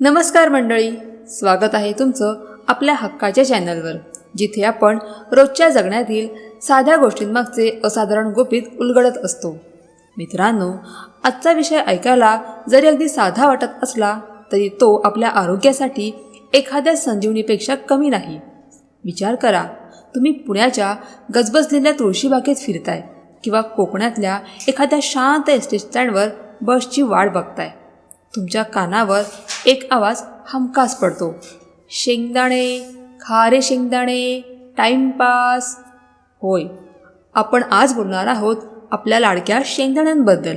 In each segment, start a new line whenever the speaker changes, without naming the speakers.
नमस्कार मंडळी स्वागत आहे तुमचं आपल्या हक्काच्या चॅनलवर जिथे आपण रोजच्या जगण्यातील साध्या गोष्टींमागचे असाधारण गुपित उलगडत असतो. मित्रांनो आजचा विषय ऐकायला जरी अगदी साधा वाटत असला तरी तो आपल्या आरोग्यासाठी एखाद्या संजीवनीपेक्षा कमी नाही. विचार करा तुम्ही पुण्याच्या गजबजलेल्या तुळशीबागेत फिरताय किंवा कोकणातल्या एखाद्या शांत एस टी स्टँडवर बसची वाट बघताय. तुमच्या कानावर एक आवाज हमखास पडतो. शेंगदाणे खारे शेंगदाणे टाइमपास होय आपण आज बोलणार आहोत आपल्या लाडक्या शेंगदाण्यांबद्दल.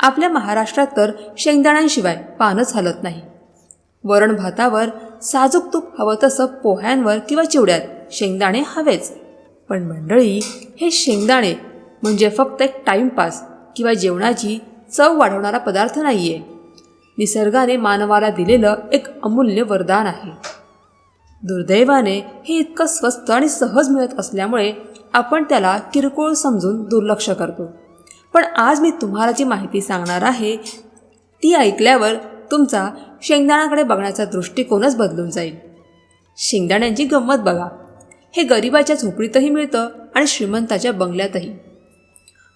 आपल्या महाराष्ट्रात तर शेंगदाण्यांशिवाय पानच हलत नाही. वरण भातावर साजूक तूप हवं तसं पोह्यांवर किंवा चिवड्यात शेंगदाणे हवेच. पण मंडळी हे शेंगदाणे म्हणजे फक्त एक टाइमपास किंवा जेवणाची चव वाढवणारा पदार्थ नाही आहे निसर्गाने मानवाला दिलेलं एक अमूल्य वरदान आहे. दुर्दैवाने हे इतकं स्वस्त आणि सहज मिळत असल्यामुळे आपण त्याला किरकोळ समजून दुर्लक्ष करतो. पण आज मी तुम्हाला जी माहिती सांगणार आहे ती ऐकल्यावर तुमचा शेंगदाण्याकडे बघण्याचा दृष्टिकोनच बदलून जाईल. शेंगदाण्यांची गंमत बघा. हे गरिबाच्या झोपडीतही मिळतं आणि श्रीमंताच्या बंगल्यातही.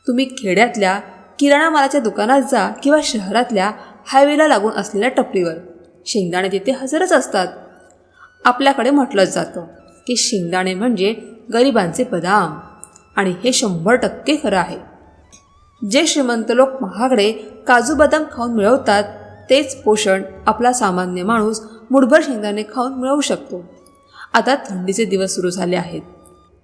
तुम्ही खेड्यातल्या किराणा मालाच्या दुकानात जा किंवा शहरातल्या हायवेला लागून असलेल्या टपरीवर. शेंगदाणे तिथे हजरच असतात. आपल्याकडे म्हटलंच जातं की शेंगदाणे म्हणजे गरिबांचे बदाम. आणि हे शंभर टक्के खरं आहे. जे श्रीमंत लोक महागडे काजू बदाम खाऊन मिळवतात तेच पोषण आपला सामान्य माणूस मुठभर शेंगदाणे खाऊन मिळवू शकतो. आता थंडीचे दिवस सुरू झाले आहेत.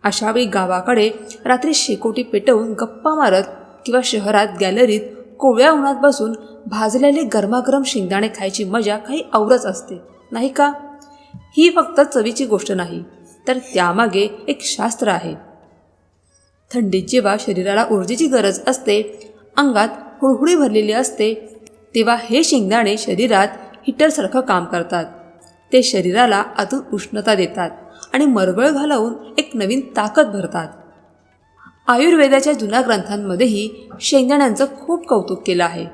अशावेळी गावाकडे रात्री शेकोटी पेटवून गप्पा मारत किंवा शहरात गॅलरीत कोवळ्या उन्हात बसून भाजलेले गरमागरम शेंगदाणे खायची मजा काही औरच असते नाही का? ही फक्त चवीची गोष्ट नाही तर त्यामागे एक शास्त्र आहे. थंडीत जेव्हा शरीराला ऊर्जेची गरज असते अंगात हुळहुळी भरलेली असते तेव्हा हे शेंगदाणे शरीरात हिटरसारखं काम करतात. ते शरीराला आतून उष्णता देतात आणि मरगळ घालवून एक नवीन ताकद भरतात. आयुर्वेदाच्या जुन्या ग्रंथांमध्येही शेंगदाण्यांचं खूप कौतुक केलं आहे.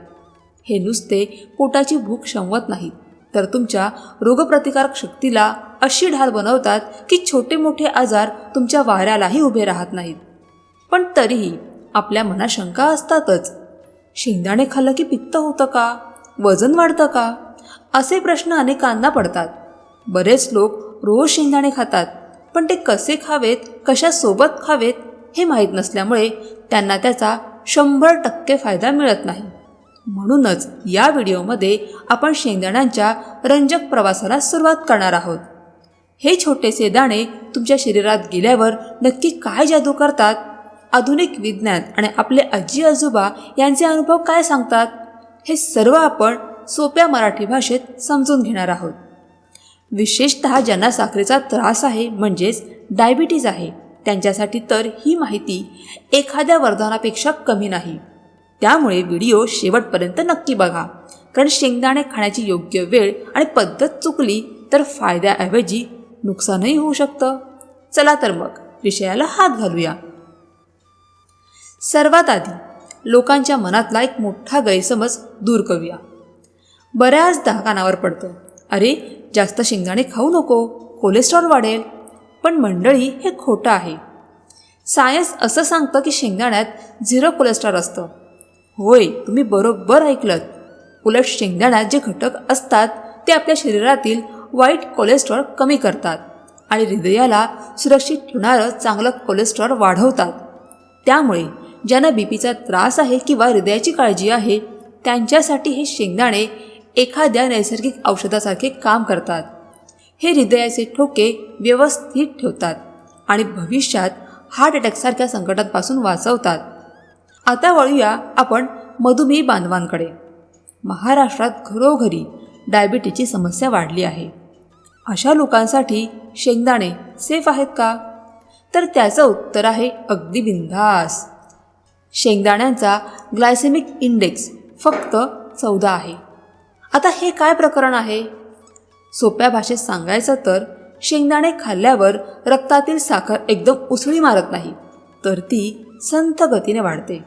हे नुसते पोटाची भूक शमवत नाहीत तर तुमच्या रोगप्रतिकारक शक्तीला अशी ढाल बनवतात की छोटे मोठे आजार तुमच्या वाऱ्यालाही उभे राहत नाहीत. पण तरीही आपल्या मनात शंका असतातच. शेंगदाणे खाल्लं की पित्त होतं का? वजन वाढतं का? असे प्रश्न अनेकांना पडतात. बरेच लोक रोज शेंगदाणे खातात पण ते कसे खावेत कशासोबत खावेत हे माहीत नसल्यामुळे त्यांना त्याचा शंभर टक्के फायदा मिळत नाही. म्हणूनच या व्हिडिओमध्ये आपण शेंगदाण्यांच्या रंजक प्रवासाला सुरुवात करणार आहोत. हे छोटेसे दाणे तुमच्या शरीरात गेल्यावर नक्की काय जादू करतात? आधुनिक विज्ञान आणि आपले आजी आजोबा यांचे अनुभव काय सांगतात? हे सर्व आपण सोप्या मराठी भाषेत समजून घेणार आहोत. विशेषत ज्यांना साखरेचा त्रास आहे म्हणजेच डायबिटीज आहे. त्यांच्यासाठी तर ही माहिती एखाद्या वरदानापेक्षा कमी नाही. त्यामुळे व्हिडिओ शेवटपर्यंत नक्की बघा. कारण शेंगदाणे खाण्याची योग्य वेळ आणि पद्धत चुकली तर फायद्याऐवजी नुकसानही होऊ शकतं. चला तर मग विषयाला हात घालूया. सर्वात आधी लोकांच्या मनातला एक मोठा गैरसमज दूर करूया. बऱ्याचदा कानावर पडतं अरे जास्त शेंगदाणे खाऊ नको. कोलेस्ट्रॉल वाढेल. पण मंडळी हे खोटं आहे. सायन्स असं सांगतं की शेंगदाण्यात झिरो कोलेस्ट्रॉल असतं. होय तुम्ही बरोबर ऐकलं उलट शेंगदाण्यात जे घटक असतात ते आपल्या शरीरातील वाईट कोलेस्ट्रॉल कमी करतात आणि हृदयाला सुरक्षित ठेवणारं चांगलं कोलेस्ट्रॉल वाढवतात. त्यामुळे ज्यांना बी पीचा त्रास आहे किंवा हृदयाची काळजी आहे त्यांच्यासाठी हे शेंगदाणे एखाद्या नैसर्गिक औषधासारखे काम करतात. हे हृदयाचे ठोके व्यवस्थित ठेवतात आणि भविष्यात हार्ट अटॅकसारख्या संकटांपासून वाचवतात. आता वळूया आपण मधुमेही बांधवांकडे. महाराष्ट्रात घरोघरी डायबिटीची समस्या वाढली आहे. अशा लोकांसाठी शेंगदाणे सेफ आहेत का? तर त्याचं उत्तर आहे अगदी बिंधास शेंगदाण्यांचा ग्लायसेमिक इंडेक्स फक्त चौदा आहे. आता हे काय प्रकरण आहे? सोप्या भाषेत सांगायचं तर शेंगदाणे खाल्ल्यावर रक्तातील साखर एकदम उसळी मारत नाही तर ती संथ गतीने वाढते.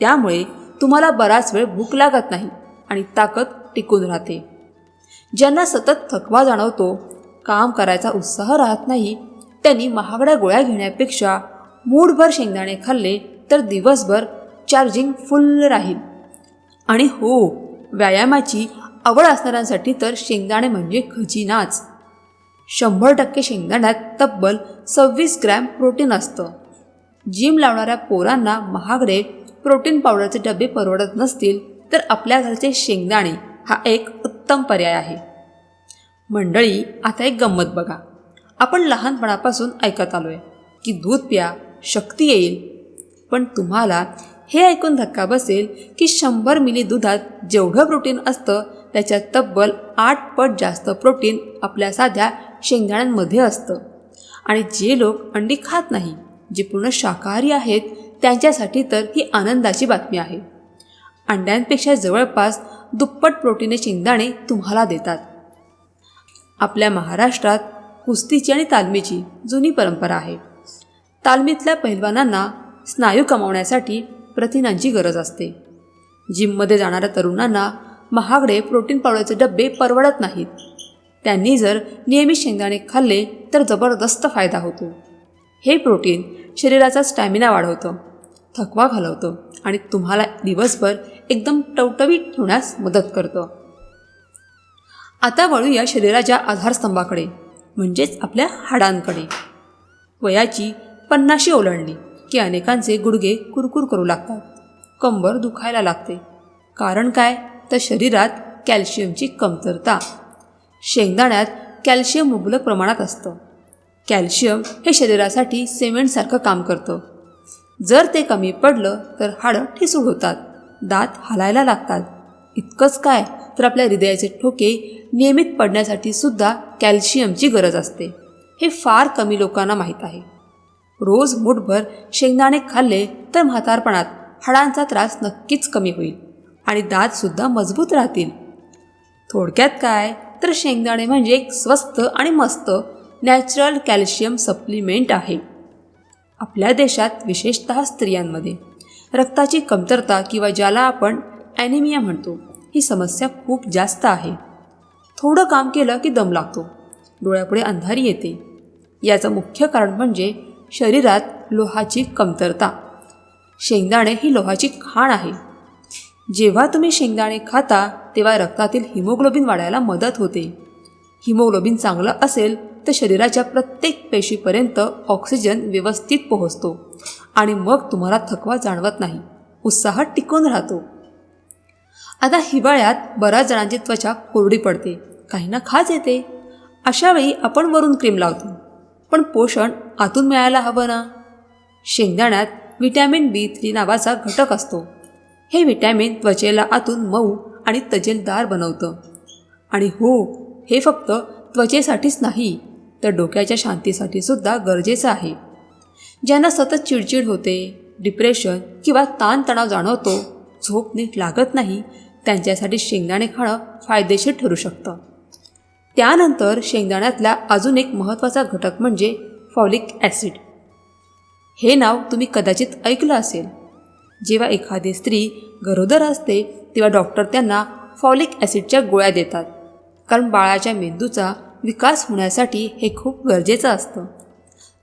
त्यामुळे तुम्हाला बराच वेळ भूक लागत नाही आणि ताकद टिकून राहते. ज्यांना सतत थकवा जाणवतो काम करायचा उत्साह राहत नाही त्यांनी महागड्या गोळ्या घेण्यापेक्षा मूठभर शेंगदाणे खाल्ले तर दिवसभर चार्जिंग फुल्ल राहील. आणि हो व्यायामाची आवड असणाऱ्यांसाठी तर शेंगदाणे म्हणजे खजिनाच. शंभर टक्के शेंगदाण्यात तब्बल सव्वीस ग्रॅम प्रोटीन असतं. जिम लावणाऱ्या पोरांना महागडे प्रोटीन पावडरचे डबे परवडत नसतील तर आपल्या घरचे शेंगदाणे हा एक उत्तम पर्याय आहे. मंडळी आता एक गंमत बघा. आपण लहानपणापासून ऐकत आलोय की दूध प्या शक्ती येईल. पण तुम्हाला हे ऐकून धक्का बसेल की शंभर मिली दुधात जेवढं प्रोटीन असतं त्याच्यात तब्बल आठ पट जास्त प्रोटीन आपल्या साध्या शेंगदाण्यांमध्ये असतं. आणि जे लोक अंडी खात नाही जे पूर्ण शाकाहारी आहेत त्यांच्यासाठी तर ही आनंदाची बातमी आहे. अंड्यांपेक्षा जवळपास दुप्पट प्रोटीने शेंगदाणे तुम्हाला देतात. आपल्या महाराष्ट्रात कुस्तीची आणि तालमीची जुनी परंपरा आहे. तालमीतल्या पहिलवानांना स्नायू कमावण्यासाठी प्रथिनांची गरज असते. जिममध्ये जाणाऱ्या तरुणांना महागडे प्रोटीन पावडरचे डबे परवडत नाहीत. त्यांनी जर नियमित शेंगदाणे खाल्ले तर जबरदस्त फायदा होतो. हे प्रोटीन शरीराचा स्टॅमिना वाढवतं थकवा घालवतं आणि तुम्हाला दिवसभर एकदम टवटवीत ठेवण्यास मदत करतं. आता वळूया शरीराच्या आधारस्तंभाकडे म्हणजेच आपल्या हाडांकडे. वयाची पन्नाशी ओलांडली की अनेकांचे गुडघे कुरकुर करू लागतात कंबर दुखायला लागते. कारण काय? तर शरीरात कॅल्शियमची कमतरता. शेंगदाण्यात कॅल्शियम मुबलक प्रमाणात असतं. कॅल्शियम हे शरीरासाठी सिमेंटसारखं काम करतं. जर ते कमी पडलं तर हाडं ठिसूळ होतात. दात हालायला लागतात. इतकंच काय तर आपल्या हृदयाचे ठोके नियमित पडण्यासाठी सुद्धा कॅल्शियमची गरज असते. हे फार कमी लोकांना माहीत आहे. रोज मुठभर शेंगदाणे खाल्ले तर म्हातारपणात हाडांचा त्रास नक्कीच कमी होईल. आणि दातसुद्धा मजबूत राहतील. थोडक्यात काय? तर शेंगदाणे म्हणजे एक स्वस्त आणि मस्त नॅचरल कॅल्शियम सप्लिमेंट आहे. आपल्या देशात विशेषतः स्त्रियांमध्ये. रक्ताची कमतरता किंवा ज्याला आपण ॲनिमिया म्हणतो ही समस्या खूप जास्त आहे. थोडं काम केलं की दम लागतो. डोळ्यापुढे अंधारी येते. याचं मुख्य कारण म्हणजे शरीरात लोहाची कमतरता. शेंगदाणे ही लोहाची खाण आहे. जेव्हा तुम्ही शेंगदाणे खाता तेव्हा रक्तातील हिमोग्लोबिन वाढायला मदत होते. हिमोग्लोबिन चांगलं असेल तर शरीराच्या प्रत्येक पेशीपर्यंत ऑक्सिजन व्यवस्थित पोहोचतो आणि मग तुम्हाला थकवा जाणवत नाही. उत्साह टिकून राहतो. आता हिवाळ्यात बऱ्याच जणांची त्वचा कोरडी पडते. काहींना खाज येते. अशावेळी आपण वरून क्रीम लावतो. पण पोषण आतून मिळायला हवं ना? शेंगदाण्यात व्हिटॅमिन बी थ्री नावाचा घटक असतो. हे व्हिटॅमिन त्वचेला आतून मऊ आणि तजेलदार बनवतं. आणि हो हे फक्त त्वचेसाठीच नाही तर डोक्याच्या शांतीसाठी सुद्धा गरजेचं आहे. ज्यांना सतत चिडचिड होते डिप्रेशन किंवा ताणतणाव जाणवतो झोप नीट लागत नाही त्यांच्यासाठी शेंगदाणे खाणं फायदेशीर ठरू शकतं. त्यानंतर शेंगदाण्यातला अजून एक महत्त्वाचा घटक म्हणजे फॉलिक ॲसिड. हे नाव तुम्ही कदाचित ऐकलं असेल. जेव्हा एखादी स्त्री गरोदर असते तेव्हा डॉक्टर त्यांना फॉलिक ॲसिडच्या गोळ्या देतात. कारण बाळाच्या मेंदूचा विकास होण्यासाठी हे खूप गरजेचं असतं.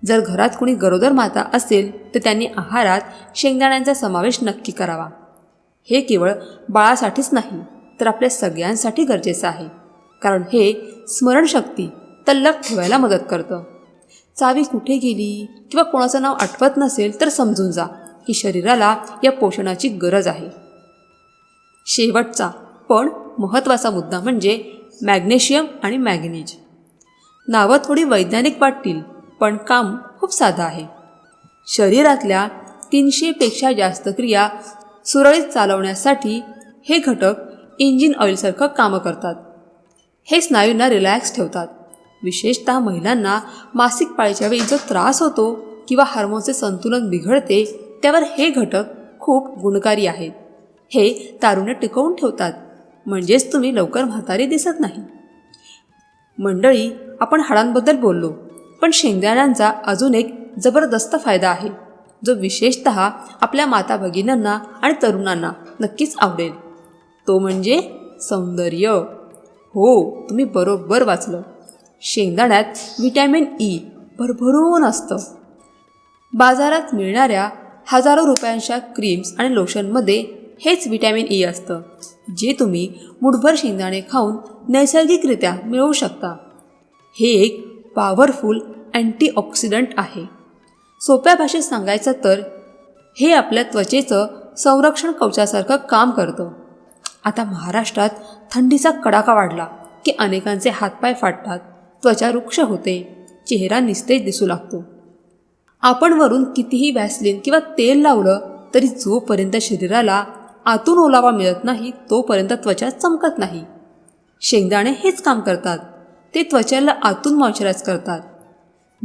जर घरात कोणी गरोदर माता असेल तर त्यांनी आहारात शेंगदाण्यांचा समावेश नक्की करावा. हे केवळ बाळासाठीच नाही तर आपल्या सगळ्यांसाठी गरजेचं आहे. कारण हे स्मरणशक्ती तल्लक ठेवायला मदत करतं. चावी कुठे गेली किंवा कोणाचं नाव आठवत नसेल तर समजून जा. की शरीराला या पोषणाची गरज आहे. शेवटचा पण महत्त्वाचा मुद्दा म्हणजे मॅग्नेशियम आणि मॅग्नीज. नावं थोडी वैज्ञानिक वाटतील पण काम खूप साधं आहे. शरीरातल्या तीनशेपेक्षा जास्त क्रिया सुरळीत चालवण्यासाठी हे घटक इंजिन ऑइलसारखं कामं करतात. हे स्नायूंना रिलॅक्स ठेवतात. विशेषतः महिलांना मासिक पाळीच्या वेळी जो त्रास होतो किंवा हार्मोनचे संतुलन बिघडते त्यावर हे घटक खूप गुणकारी आहेत. हे तारुण्य टिकवून ठेवतात. म्हणजेच तुम्ही लवकर म्हातारी दिसत नाही. मंडळी आपण हाडांबद्दल बोललो पण शेंगदाण्यांचा अजून एक जबरदस्त फायदा आहे जो विशेषत आपल्या माता भगिनींना आणि तरुणांना नक्कीच आवडेल. तो म्हणजे सौंदर्य. हो तुम्ही बरोबर वाचलं. शेंगदाण्यात व्हिटॅमिन ई भरभरून असतं. बाजारात मिळणाऱ्या हजारो रुपयांच्या क्रीम्स आणि लोशनमध्ये हेच विटॅमिन ई e असतं जे तुम्ही मुठभर शेंगदाणे खाऊन नैसर्गिकरित्या मिळवू शकता. हे एक पॉवरफुल अँटीऑक्सिडंट आहे. सोप्या भाषेत सांगायचं तर हे आपल्या त्वचेचं संरक्षण कवचासारखं काम करतं. आता महाराष्ट्रात थंडीचा कडाका वाढला की अनेकांचे हातपाय फाटतात त्वचा रुक्ष होते चेहरा निस्तेज दिसू लागतो. आपण वरून कितीही व्हॅसलिन किंवा तेल लावलं तरी जोपर्यंत शरीराला आतून ओलावा मिळत नाही तोपर्यंत त्वचा चमकत नाही. शेंगदाणे हेच काम करतात. ते त्वचेला आतून मॉइश्चराईज करतात.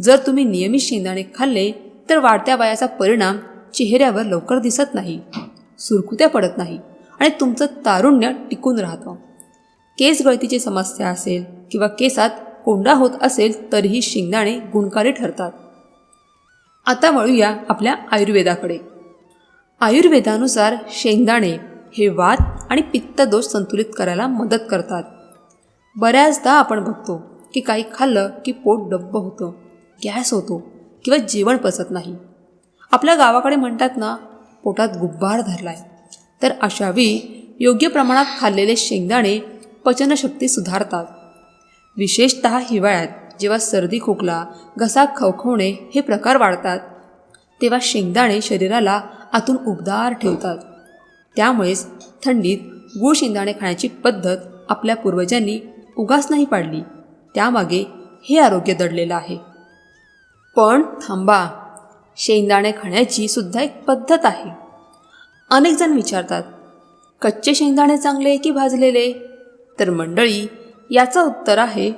जर तुम्ही नियमित शेंगदाणे खाल्ले तर वाढत्या वयाचा परिणाम चेहऱ्यावर लवकर दिसत नाही सुरकुत्या पडत नाही आणि तुमचं तारुण्य टिकून राहतं. केस गळतीची समस्या असेल किंवा केसात कोंडा होत असेल तरीही शेंगदाणे गुणकारी ठरतात. आता वळूया आपल्या आयुर्वेदाकडे. आयुर्वेदानुसार शेंगदाणे हे वात आणि पित्त दोष संतुलित करायला मदत करतात. बऱ्याचदा आपण बघतो की काही खाल्लं की पोट डब्ब होतं गॅस होतो किंवा जेवण पचत नाही. आपल्या गावाकडे म्हणतात ना पोटात गुब्बार धरलाय. तर अशावेळी योग्य प्रमाणात खाल्लेले शेंगदाणे पचनशक्ती सुधारतात. विशेषत हिवाळ्यात. जेव्हा सर्दी खोकला घसा खवखवणे हे प्रकार वाढतात तेव्हा शेंगदाणे शरीराला आतून उबदार ठेवतात. त्यामुळेच थंडीत गूळ शेंगदाणे खाण्याची पद्धत आपल्या पूर्वजांनी उगाच नाही पाडली. त्यामागे हे आरोग्य दडलेलं आहे. पण थांबा शेंगदाणे खाण्याची सुद्धा एक पद्धत आहे. अनेक जण विचारतात कच्चे शेंगदाणे चांगले की भाजलेले? तर मंडळी याचं उत्तर आहे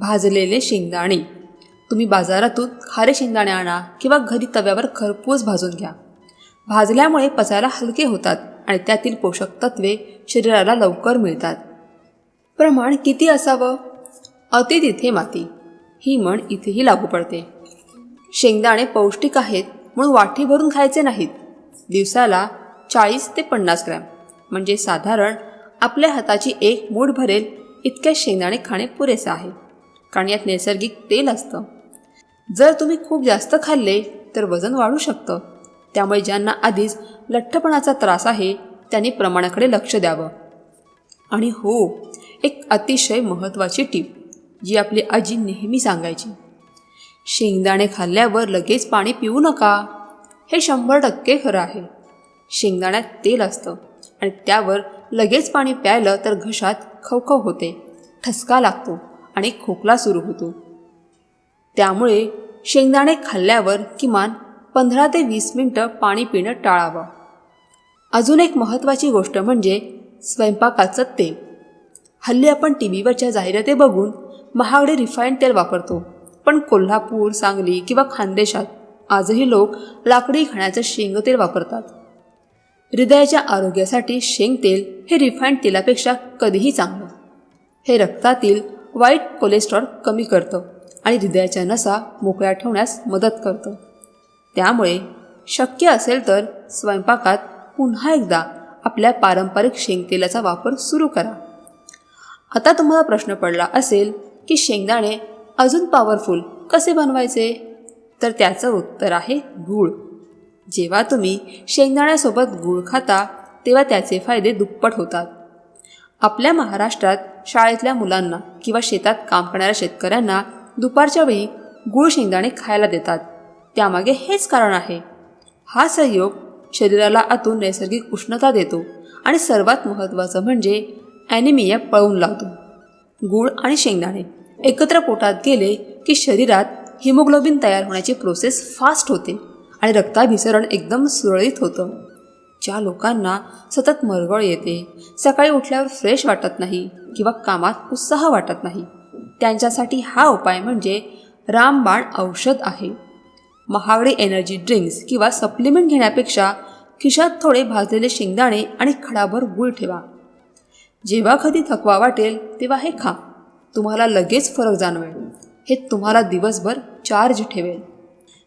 भाजलेले शेंगदाणे. तुम्ही बाजारातून खारे शेंगदाणे आणा किंवा घरी तव्यावर खरपूस भाजून घ्या. भाजल्यामुळे पचायला हलके होतात आणि त्यातील पोषक तत्वे शरीराला लवकर मिळतात. प्रमाण किती असावं? अति तिथे माती. ही म्हण इथेही लागू पडते. शेंगदाणे पौष्टिक आहेत म्हणून वाटी भरून खायचे नाहीत. दिवसाला चाळीस ते पन्नास ग्रॅम. म्हणजे साधारण आपल्या हाताची एक मूठ भरेल इतक्या शेंगदाणे खाणे पुरेसे आहे. कारण यात नैसर्गिक तेल असतं. जर तुम्ही खूप जास्त खाल्ले तर वजन वाढू शकतं. त्यामुळे ज्यांना आधीच लठ्ठपणाचा त्रास आहे त्यांनी प्रमाणाकडे लक्ष द्यावं. आणि हो एक अतिशय महत्त्वाची टीप जी आपली आजी नेहमी सांगायची. शेंगदाणे खाल्ल्यावर लगेच पाणी पिऊ नका. हे शंभर टक्के खरं आहे. शेंगदाण्यात तेल असतं आणि त्यावर लगेच पाणी प्यायलं तर घशात खवखव होते. ठसका लागतो. आणि खोकला सुरू होतो. त्यामुळे शेंगदाणे खाल्ल्यावर किमान पंधरा ते वीस मिनटं पाणी पिणं टाळावं. अजून एक महत्त्वाची गोष्ट म्हणजे स्वयंपाकाचं तेल. हल्ली आपण टी व्हीवरच्या जाहिराती बघून महागडे रिफाईंड तेल वापरतो पण कोल्हापूर सांगली किंवा खानदेशात आजही लोक लाकडी खाण्याचं शेंगतेल वापरतात. हृदयाच्या आरोग्यासाठी शेंगतेल हे रिफाईंड तेलापेक्षा कधीही चांगलं. हे रक्तातील वाईट कोलेस्ट्रॉल कमी करतं आणि हृदयाच्या नसा मोकळ्या ठेवण्यास मदत करतं. त्यामुळे शक्य असेल तर स्वयंपाकात पुन्हा एकदा आपल्या पारंपरिक शेंगतेलाचा वापर सुरू करा. आता तुम्हाला प्रश्न पडला असेल की शेंगदाणे अजून पॉवरफुल कसे बनवायचे? तर त्याचं उत्तर आहे गूळ. जेव्हा तुम्ही शेंगदाण्यासोबत गूळ खाता तेव्हा त्याचे फायदे दुप्पट होतात. आपल्या महाराष्ट्रात शाळेतल्या मुलांना किंवा शेतात काम करणाऱ्या शेतकऱ्यांना दुपारच्या वेळी गूळ शेंगदाणे खायला देतात. त्यामागे हेच कारण आहे. हा संयोग शरीराला आतून नैसर्गिक उष्णता देतो आणि सर्वात महत्त्वाचं म्हणजे ॲनिमिया पळवून लावतो. गूळ आणि शेंगदाणे एकत्र पोटात गेले की शरीरात हिमोग्लोबिन तयार होण्याची प्रोसेस फास्ट होते आणि रक्ताभिसरण एकदम सुरळीत होतं. ज्या लोकांना सतत मरगळ येते सकाळी उठल्यावर फ्रेश वाटत नाही किंवा कामात उत्साह वाटत नाही. त्यांच्यासाठी हा उपाय म्हणजे रामबाण औषध आहे. महागडे एनर्जी ड्रिंक्स किंवा सप्लिमेंट घेण्यापेक्षा खिशात थोडे भाजलेले शेंगदाणे आणि खडाभर गूळ ठेवा. जेव्हा कधी थकवा वाटेल तेव्हा हे खा. तुम्हाला लगेच फरक जाणवेल. हे तुम्हाला दिवसभर चार्ज ठेवेल.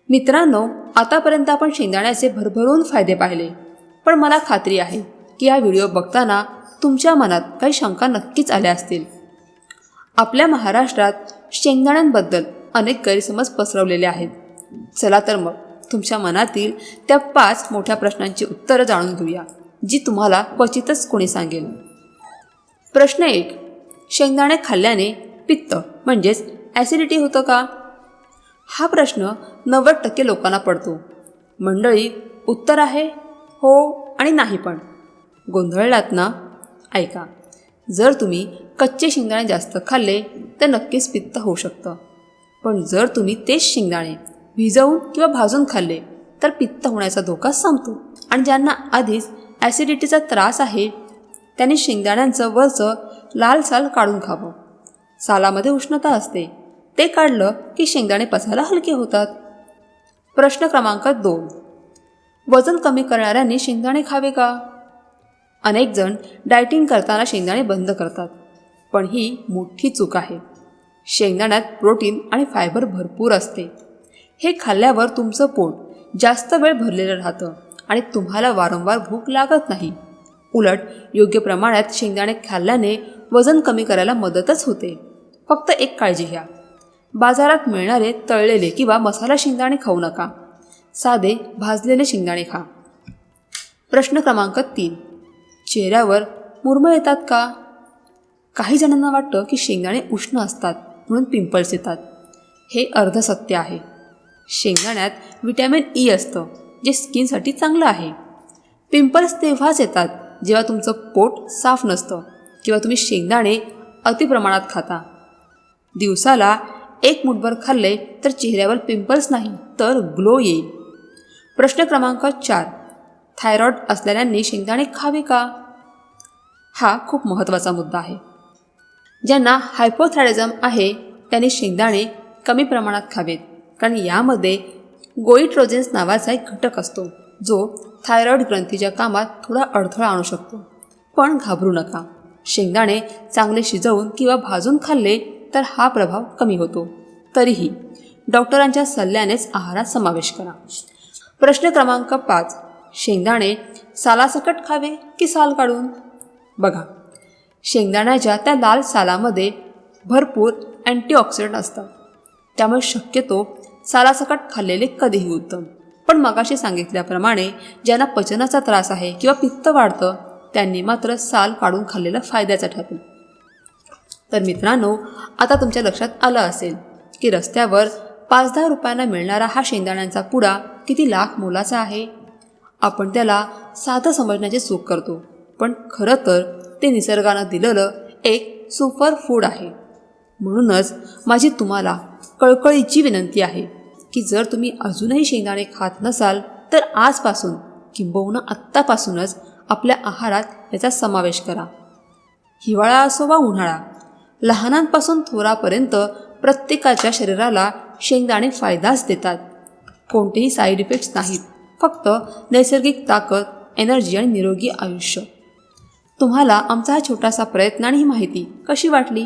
मित्रांनो आतापर्यंत आपण शेंगदाण्याचे भरभरून फायदे पाहिले. पण मला खात्री आहे की हा व्हिडिओ बघताना तुमच्या मनात काही शंका नक्कीच आल्या असतील. आपल्या महाराष्ट्रात शेंगदाण्यांबद्दल अनेक गैरसमज पसरवलेले आहेत. चला तर मग तुमच्या मनातील त्या पाच मोठ्या प्रश्नांची उत्तरं जाणून घेऊया जी तुम्हाला क्वचितच कोणी सांगेल. प्रश्न एक शेंगदाणे खाल्ल्याने पित्त म्हणजेच ॲसिडिटी होतं का? हा प्रश्न नव्वद टक्के लोकांना पडतो. मंडळी उत्तर आहे? हो आणि नाही पण. गोंधळलात ना? ऐका जर तुम्ही कच्चे शेंगदाणे जास्त खाल्ले तर नक्कीच पित्त होऊ शकतं. पण जर तुम्ही तेच शेंगदाणे भिजवून किंवा भाजून खाल्ले तर पित्त होण्याचा धोका संपतो. आणि ज्यांना आधीच ॲसिडिटीचा त्रास आहे त्यांनी शेंगदाण्यांचं वरचं लाल साल काढून खावं. सालामध्ये उष्णता असते. ते काढलं की शेंगदाणे पचायला हलके होतात. प्रश्न क्रमांक दोन. वजन कमी करणाऱ्यांनी शेंगदाणे खावे का? अनेक जण डायटिंग करताना शेंगदाणे बंद करतात. पण ही मोठी चूक आहे. शेंगदाण्यात प्रोटीन आणि फायबर भरपूर असते. हे खाल्ल्यावर तुमचं पोट जास्त वेळ भरलेलं राहतं आणि तुम्हाला वारंवार भूक लागत नाही. उलट योग्य प्रमाणात शेंगदाणे खाल्ल्याने वजन कमी करायला मदतच होते. फक्त एक काळजी घ्या. बाजारात मिळणारे तळलेले किंवा मसाला शेंगदाणे खाऊ नका. साधे भाजलेले शेंगदाणे खा. प्रश्न क्रमांक तीन. चेहऱ्यावर मुरमळ येतात का? काही जणांना वाटतं की शेंगदाणे उष्ण असतात म्हणून पिंपल्स येतात. हे अर्ध सत्य आहे. शेंगदाण्यात विटॅमिन ई असतं जे स्किनसाठी चांगलं आहे. पिंपल्स तेव्हाच येतात जेव्हा तुमचं पोट साफ नसतं किंवा तुम्ही शेंगदाणे अतिप्रमाणात खाता. दिवसाला एक मुठभर खाल्ले तर चेहऱ्यावर पिंपल्स नाही तर ग्लो येईल. प्रश्न क्रमांक चार. थायरॉइड असलेल्यांनी शेंगदाणे खावे का? हा खूप महत्त्वाचा मुद्दा आहे. ज्यांना हायपोथायरिझम आहे त्यांनी शेंगदाणे कमी प्रमाणात खावेत. कारण यामध्ये गोईट्रोजेन्स नावाचा एक घटक असतो जो थायरॉइड ग्रंथीच्या कामात थोडा अडथळा आणू शकतो. पण घाबरू नका. शेंगदाणे चांगले शिजवून किंवा भाजून खाल्ले तर हा प्रभाव कमी होतो. तरीही डॉक्टरांच्या सल्ल्यानेच आहारात समावेश करा. प्रश्न क्रमांक पाच. शेंगदाणे सालासकट खावे की साल काढून? बघा शेंगदाण्याच्या त्या लाल सालामध्ये भरपूर अँटीऑक्सिडंट असतात. त्यामुळे शक्यतो सालासकट खाल्लेले कधीही उत्तम. पण मगाशी सांगितल्याप्रमाणे ज्यांना पचनाचा त्रास आहे किंवा पित्त वाढतं त्यांनी मात्र साल काढून खाल्लेलं फायद्याचं ठरेल तर मित्रांनो आता तुमच्या लक्षात आलं असेल की रस्त्यावर पाच दहा रुपयांना मिळणारा हा शेंगदाण्यांचा पुडा किती लाख मोलाचा आहे? आपण त्याला साधं समजण्याचे चूक करतो. पण खरं तर ते निसर्गानं दिलेलं एक सुपर फूड आहे. म्हणूनच माझी तुम्हाला कळकळीची विनंती आहे की जर तुम्ही अजूनही शेंगदाणे खात नसाल तर आजपासून किंबहुना आत्तापासूनच आपल्या आहारात याचा समावेश करा. हिवाळा असो वा उन्हाळा लहानांपासून थोरापर्यंत प्रत्येकाच्या शरीराला शेंगदाणे फायदाच देतात. कोणतेही साईड इफेक्ट्स नाहीत. फक्त नैसर्गिक ताकद एनर्जी आणि निरोगी आयुष्य. तुम्हाला आमचा हा छोटासा प्रयत्न आणि ही माहिती कशी वाटली?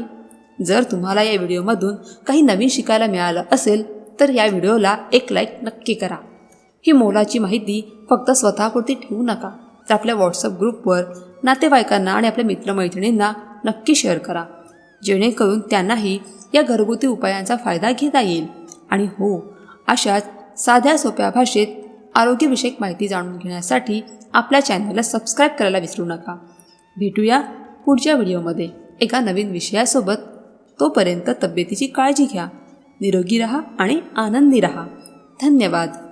जर तुम्हाला या व्हिडिओमधून काही नवीन शिकायला मिळालं असेल तर या व्हिडिओला एक लाईक नक्की करा. ही मोलाची माहिती फक्त स्वतःपुरती ठेवू नका. तर आपल्या व्हॉट्सअप ग्रुपवर नातेवाईकांना आणि आपल्या मित्रमैत्रिणींना नक्की शेअर करा. जेणेकरून त्यांनाही या घरगुती उपायांचा फायदा घेता येईल. आणि हो अशाच साध्या सोप्या भाषेत आरोग्यविषयक माहिती जाणून घेण्यासाठी आपल्या चॅनलला सबस्क्राईब करायला विसरू नका. भेटूया पुढच्या व्हिडिओमध्ये. एका नवीन विषयासोबत तोपर्यंत तब्येतीची काळजी घ्या. निरोगी रहा आणि आनंदी रहा. धन्यवाद.